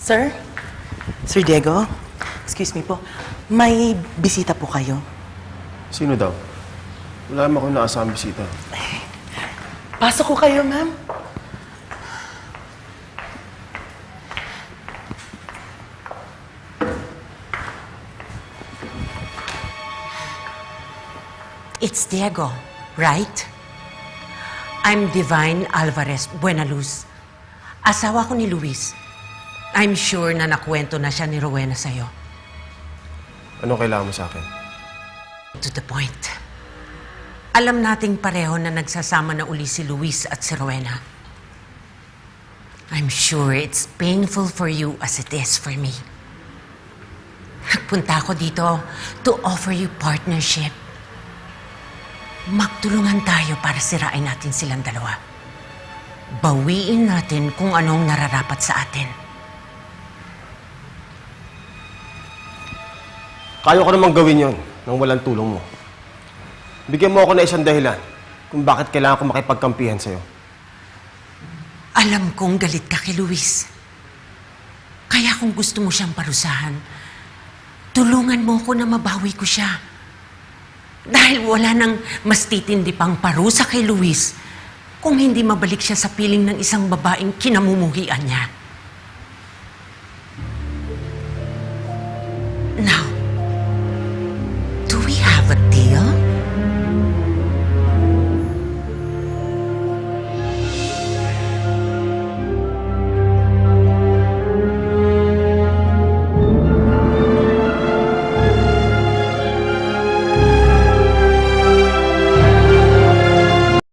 Sir? Sir Diego? Excuse me po. May bisita po kayo. Sino daw? Wala naman akong naasamang bisita. Pasok ko kayo, ma'am. It's Diego, right? I'm Divine Alvarez Buenaluz. Asawa ko ni Luis. I'm sure na nakwento na siya ni Rowena sa'yo. Anong kailangan mo sa akin? To the point. Alam nating pareho na nagsasama na uli si Luis at si Rowena. I'm sure it's painful for you as it is for me. Nagpunta ako dito to offer you partnership. Magtulungan tayo para sirain natin silang dalawa. Bawiin natin kung anong nararapat sa atin. Kaya ko namang gawin yon nang walang tulong mo. Bigyan mo ako na isang dahilan kung bakit kailangan ko makipagkampihan sa'yo. Alam kong galit ka kay Luis. Kaya kung gusto mo siyang parusahan, tulungan mo ko na mabawi ko siya. Dahil wala nang mas titindi pang parusa kay Luis kung hindi mabalik siya sa piling ng isang babaeng kinamumuhian niya. Now,